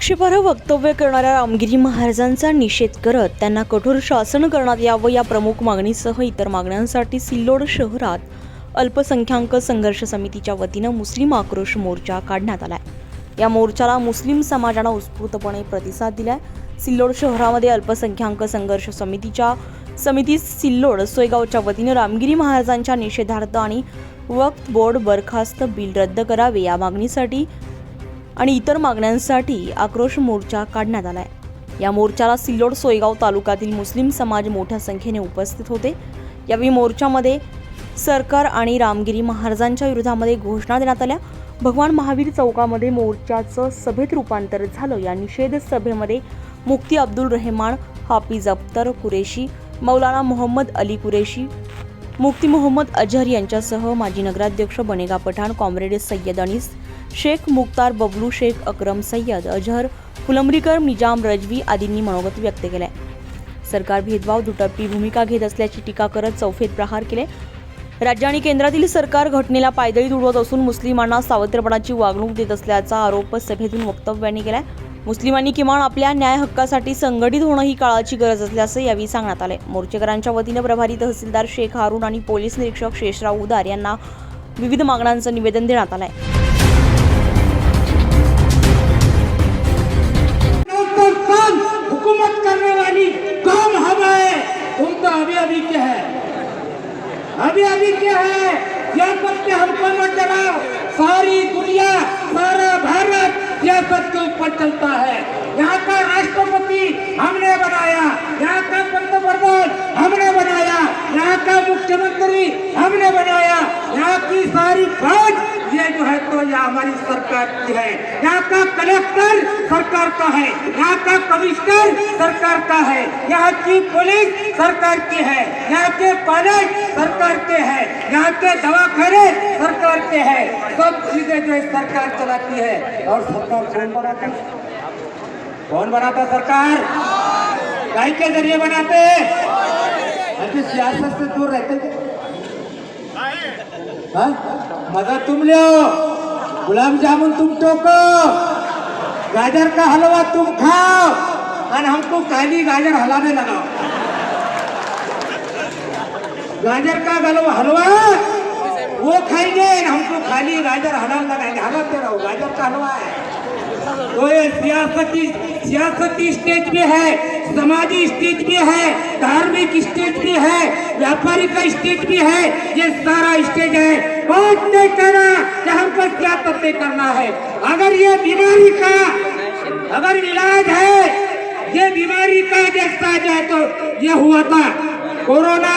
आक्षेपार्ह वक्तव्य करणाऱ्या रामगिरी महाराजांचा निषेध करत त्यांना कठोर शासन करण्यात यावं या प्रमुख मागणीसह इतर मागण्यांसाठी सिल्लोड शहरात अल्पसंख्याक संघर्ष समितीच्या वतीनं मुस्लिम आक्रोश मोर्चा काढण्यात आलाय. या मोर्चाला मुस्लिम समाजानं उत्स्फूर्तपणे प्रतिसाद दिलाय. सिल्लोड शहरामध्ये अल्पसंख्याक संघर्ष समितीच्या समिती सिल्लोड सोयगावच्या वतीनं रामगिरी महाराजांच्या निषेधार्थ आणि वक्त बोर्ड बरखास्त बिल रद्द करावे या मागणीसाठी आणि इतर मागण्यांसाठी आक्रोश मोर्चा काढण्यात आलाय. या मोर्चाला सिल्लोड सोयगाव तालुक्यातील मुस्लिम समाज मोठ्या संख्येने उपस्थित होते. यावेळी मोर्चामध्ये सरकार आणि रामगिरी महाराजांच्या विरोधामध्ये घोषणा देण्यात आल्या. भगवान महावीर चौकामध्ये मोर्चाचं सभेत रूपांतर झालं. या निषेध सभेमध्ये मुफ्ती अब्दुल रेहमान हाफिज अख्तर कुरेशी मौलाना मोहम्मद अली कुरेशी मुफ्ती मोहम्मद अजहर यांच्यासह माजी नगराध्यक्ष बनेगा पठाण कॉम्रेड सय्यद अनिस शेख मुख्तार बबलू शेख अक्रम सय्यद अजहर फुलंब्रीकर निजाम रजवी आदींनी मनोगत व्यक्त केलंय. सरकार भेदभाव दुटप्पी भूमिका घेत असल्याची टीका करत चौफेत प्रहार केले. राज्य आणि केंद्रातील सरकार घटनेला पायदळी तुडवत असून मुस्लिमांना सावत्रपणाची वागणूक देत असल्याचा आरोप सभेतून वक्तव्याने केलाय. मुस्लिमांनी किमान आपल्या न्याय हक्कासाठी संघटित होणं ही काळाची गरज असल्याचं यावेळी सांगण्यात आलंय. मोर्चेकरांच्या वतीनं प्रभारी तहसीलदार शेख हारून आणि पोलीस निरीक्षक शेषराव उदार यांना विविध मागण्यांचं निवेदन देण्यात आलंय. आहे है। यहाँ का कमिश्नर सरकार का है। यहाँ की पुलिस सरकार की है। यहाँ के पायलट सरकार के है। यहाँ के दवाखाने सरकार के हैं। सब चीज़ें जो सरकार चलाती है। और सरकार कौन बनाता कौन बनाता सरकार? गाय के ज़रिए बनाते हैं। सियासत से दूर रहते थे हाँ? मज़ा तुम ले गुलाब जामुन तुम टोको। गाजर का हलवा तुम खाओ? और हमको काली गाजर हलाने लगाओ। गाजर का गलवा हलवा? वो खाएंगे हमको खाली गाजर हलाल लगाएंगे। हलाते रहो गाजर का हलवा है। तो ये सियासती सियासती स्टेज पे है समाजी स्टेज पे है धार्मिक स्टेज पे है व्यापारिक का स्टेज पे है ये सारा स्टेज है। बहुत नहीं कहना कि हमको क्या नहीं करना है अगर ये बीमारी का अगर इलाज है ये बीमारी का देखता जाए तो ये हुआ था कोरोना.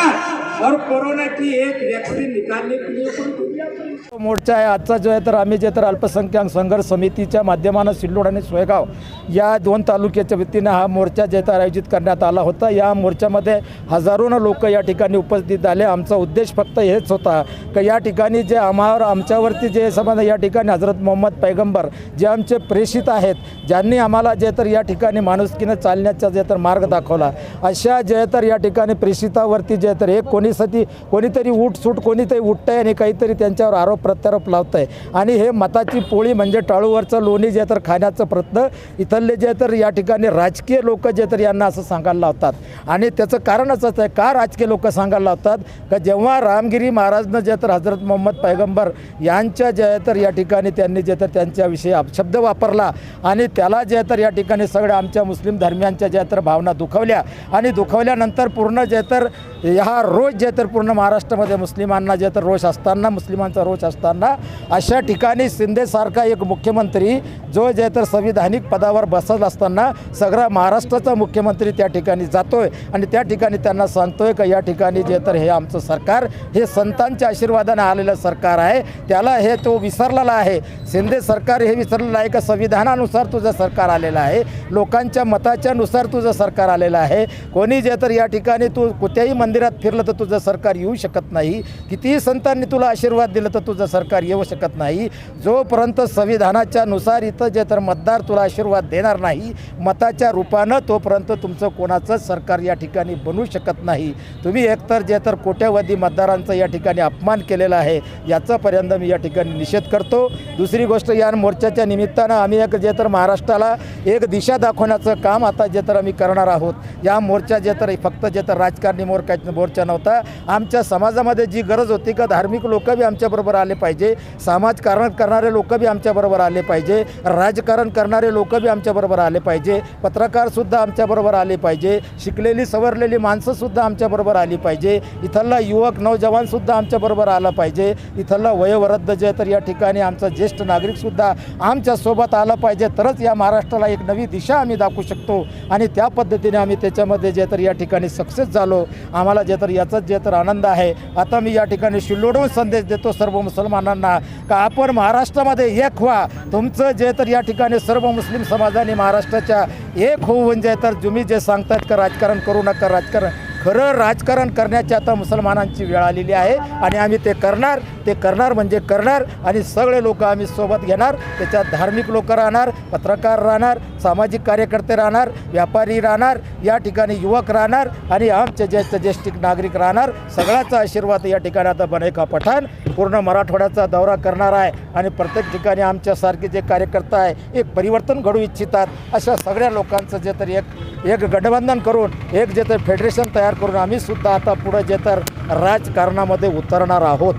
और कोरोना की एक वैक्सीन निकालने के लिए मोर्चा आहे आजचा जो आहे तर आम्ही जे तर अल्पसंख्याक संघर्ष समितीच्या माध्यमानं सिल्लोड आणि सोयगाव या दोन तालुक्याच्या वतीनं हा मोर्चा जे तर आयोजित करण्यात आला होता. या मोर्चामध्ये हजारोनं लोक या ठिकाणी उपस्थित झाले. आमचा उद्देश फक्त हेच होता की या ठिकाणी जे आम्हावर आमच्यावरती जे समज या ठिकाणी हजरत मोहम्मद पैगंबर जे आमचे प्रेषित आहेत ज्यांनी आम्हाला जे तर या ठिकाणी माणुसकीनं चालण्याचा जे तर मार्ग दाखवला. अशा जे तर या ठिकाणी प्रेषितावरती जे तर एक कोणीसाठी कोणीतरी उठसूट कोणीतरी उठतंय आणि काहीतरी त्यांच्यावर आरोप प्रत्यारोप लावत आहे आणि हे मताची पोळी म्हणजे टाळूवरचं लोणी जे तर खाण्याचं प्रयत्न इथले जे तर या ठिकाणी राजकीय लोक जे तर यांना असं सांगायला लावतात. आणि त्याचं कारणच असं आहे का राजकीय लोक सांगायला लावतात? का जेव्हा रामगिरी महाराजनं जे तर हजरत मोहम्मद पैगंबर यांच्या जे तर या ठिकाणी त्यांनी जे तर त्यांच्याविषयी अपशब्द वापरला आणि त्याला जे तर या ठिकाणी सगळ्या आमच्या मुस्लिम धर्मियांच्या ज्या तर भावना दुखवल्या. आणि दुखवल्यानंतर पूर्ण जे तर ह्या रोज जे तर पूर्ण महाराष्ट्रामध्ये मुस्लिमांना जे तर रोष असताना मुस्लिमांचा रोष असताना अशा ठिकाणी शिंदेसारखा एक मुख्यमंत्री जो जे तर संविधानिक पदावर बसत असताना सगळा महाराष्ट्राचा मुख्यमंत्री त्या ठिकाणी जातोय आणि त्या ठिकाणी त्यांना सांगतोय का या ठिकाणी जे तर हे आमचं सरकार हे संतांच्या आशीर्वादाने आलेलं सरकार आहे त्याला हे तो विसरलेला आहे. शिंदे सरकार हे विसरलेलं आहे का? संविधानानुसार तुझं सरकार आलेलं आहे. लोकांच्या मताच्यानुसार तुझं सरकार आलेलं आहे. कोणी जे तर या ठिकाणी तू कुठल्याही मंदिरात फिरलं तर तुझं सरकार येऊ शकत नाही कितीही संतांनी तुला आशीर्वाद दिलं तर तुझं सरकार येऊ शकत नाही. जोपर्यंत संविधानाच्या नुसार इथं जे तर मतदार तुला आशीर्वाद देणार नाही मताच्या रूपानं तोपर्यंत तुमचं कोणाचंच सरकार या ठिकाणी बनू शकत नाही. तुम्ही एकतर जे तर कोट्यवधी मतदारांचा या ठिकाणी अपमान केलेला आहे याचापर्यंत मी या ठिकाणी निषेध करतो. दुसरी गोष्ट या मोर्चाच्या निमित्तानं आम्ही एक जे तर महाराष्ट्राला एक दिशा दाखवण्याचं काम आता जे तर आम्ही करणार आहोत. या मोर्चा जे तर फक्त जे तर राजकारणी मोर्चा मोर्चा नव्हता आमच्या समाजामध्ये जी गरज होती का धार्मिक लोक बी आमच्याबरोबर आले पाहिजे समाजकारण करणारे लोक बी आमच्याबरोबर आले पाहिजे राजकारण करणारे लोक बी आमच्याबरोबर आले पाहिजे पत्रकारसुद्धा आमच्याबरोबर आले पाहिजे शिकलेली सवरलेली माणसंसुद्धा आमच्याबरोबर आली पाहिजे इथला युवक नौजवानसुद्धा आमच्याबरोबर आला पाहिजे इथला वयोवृद्ध जे तर या ठिकाणी आमचा ज्येष्ठ नागरिकसुद्धा आमच्यासोबत आलं पाहिजे तरच या महाराष्ट्राला एक नवी दिशा आम्ही दाखवू शकतो. आणि त्या पद्धतीने आम्ही त्याच्यामध्ये जे तर या ठिकाणी सक्सेस झालो. आम्हाला जे तर याचा जे तर आनंद आहे. आता मी या ठिकाणी शिल्लोडून संदेश देतो सर्व मुसलमानांना का आपण महाराष्ट्रामध्ये एक व्हा. तुमचं जे तर या ठिकाणी सर्व मुस्लिम समाजाने महाराष्ट्राच्या एक होऊन जे म्हणजे तर तुम्ही जे सांगतात का राजकारण करू नका. राजकारण खरं राजकारण करण्याची आता मुसलमानांची वेळ आलेली आहे आणि आम्ही ते करणार ते करणार म्हणजे करणार आणि सगळे लोक आम्ही सोबत घेणार त्याच्यात धार्मिक लोक राहणार पत्रकार राहणार सामाजिक कार्यकर्ते राहणार व्यापारी राहणार या ठिकाणी युवक राहणार आणि आमचे ज्येष्ठ ज्येष्ठ नागरिक राहणार सगळ्याचा आशीर्वाद या ठिकाणी आता बनेका पठाण. पूर्ण मराठवाड्याचा दौरा करणार आहे आणि प्रत्येक ठिकाणी आमच्यासारखे जे कार्यकर्ता आहे एक परिवर्तन घडू इच्छितात. अशा सगळ्या लोकांचं जे तर एक एक गठबंधन करून एक जे तर फेडरेशन तयार करून आम्हीसुद्धा आता पुढं जे तर राजकारणामध्ये उतरणार आहोत.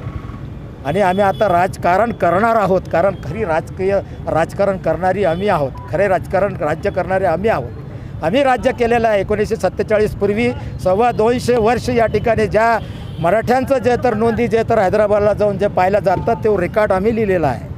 आणि आम्ही आता राजकारण करणार आहोत कारण खरी राजकीय राजकारण करणारी आम्ही आहोत. खरे राजकारण राज्य करणारे आम्ही आहोत. आम्ही राज्य केलेलं आहे एकोणीसशे सत्तेचाळीस पूर्वी. सव्वा दोनशे वर्ष या ठिकाणी ज्या मराठ्यांचं जे तर नोंदी जे तर हैदराबादला जाऊन जे पाहायला जातात ते रेकॉर्ड आम्ही लिहिलेला आहे.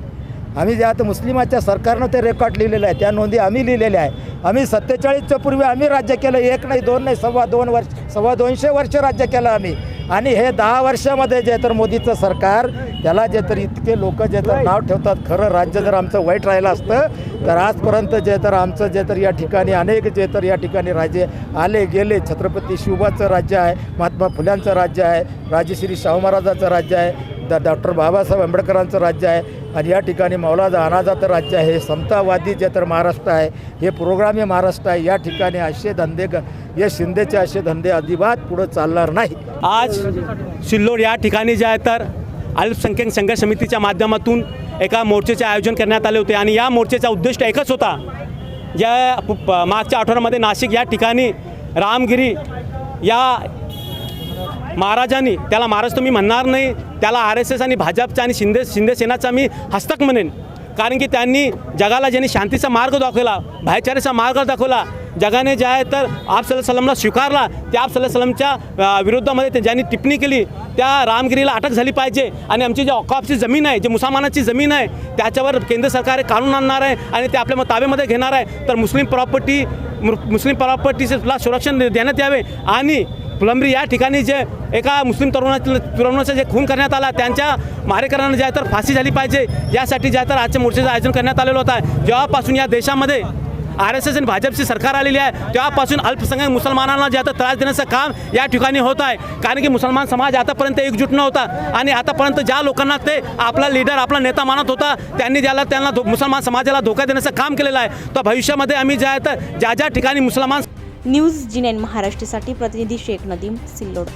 आम्ही जे आता मुस्लिमाच्या सरकारनं ते रेकॉर्ड लिहिलेलं आहे त्या नोंदी आम्ही लिहिलेल्या आहे. आम्ही सत्तेचाळीसच्या पूर्वी आम्ही राज्य केलं एक नाही दोन नाही सव्वा दोन वर्ष सव्वा दोनशे वर्ष राज्य केलं आम्ही. आणि हे दहा वर्षामध्ये जे तर मोदीचं सरकार त्याला जे तर इतके लोक जे तर नाव ठेवतात खरं राज्य जर आमचं वाईट राहिलं असतं तर आजपर्यंत जे तर आमचं जे तर या ठिकाणी अनेक जे तर या ठिकाणी राज्य आले गेले. छत्रपती शिवबाचं राज्य आहे महात्मा फुल्यांचं राज्य आहे राजेश्री शाहू महाराजाचं राज्य आहे द डॉक्टर बाबासाहेब आंबेडकरांचं राज्य आहे आणि या ठिकाणी मौलादा अनाजाचं राज्य आहे समतावादी जे तर महाराष्ट्र आहे हे प्रोग्रामी महाराष्ट्र आहे या ठिकाणी असे धंदे ग या शिंदेचे असे धंदे अजिबात पुढं चालणार नाही. आज सिल्लोड या ठिकाणी जे आहे तर अल्पसंख्याक संघर्ष समितीच्या माध्यमातून एका मोर्चेचे आयोजन करण्यात आले होते आणि या मोर्चेचा उद्दिष्ट एकच होता. या मागच्या आठवड्यामध्ये नाशिक या ठिकाणी रामगिरी या महाराजांनी त्याला महाराज तुम्ही म्हणणार नाही त्याला आर एस एस आणि भाजपचा आणि शिंदे शिंदेसेनाचा मी हस्तक म्हणेन. कारण की त्यांनी जगाला ज्यांनी शांतीचा मार्ग दाखवला भाईचाऱ्याचा मार्ग दाखवला जगाने जे आहे तर आप सलमला स्वीकारला त्या आप सलमच्या विरोधामध्ये ते ज्यांनी टिप्पणी केली त्या रामगिरीला अटक झाली पाहिजे. आणि आमची जी ऑकॉपची जमीन आहे जी मुसलमानाची जमीन आहे त्याच्यावर केंद्र सरकार कानून आणणार आहे आणि ते आपल्या ताब्यामध्ये घेणार आहे. तर मुस्लिम प्रॉपर्टी मुस्लिम प्रॉपर्टीला सुरक्षण देण्यात यावे आणि फुलंब्री या ठिकाणी जे एका मुस्लिम तरुणाचं तरुणाचा जे खून करण्यात आला त्यांच्या मारेकरांना ज्या तर फाशी झाली पाहिजे यासाठी ज्या तर आजच्या मोर्चाचं आयोजन करण्यात आलेलं होतं. जेव्हापासून या देशामध्ये आर एस एस आणि भाजपची सरकार आलेली आहे तेव्हापासून अल्पसंख्याक मुसलमानांना जे आता त्रास देण्याचं काम या ठिकाणी होत आहे. कारण की मुसलमान समाज आतापर्यंत एकजूट नव्हता आणि आतापर्यंत ज्या लोकांना ते आपला लीडर आपला नेता मानत होता त्यांनी ज्याला त्यांना धो- मुसलमान समाजाला धोका देण्याचं काम केलेलं आहे. तर भविष्यामध्ये आम्ही ज्या तर ज्या ज्या ठिकाणी मुसलमान न्यूज जी नाईन महाराष्ट्रासाठी प्रतिनिधी शेख नदीम सिल्लोड.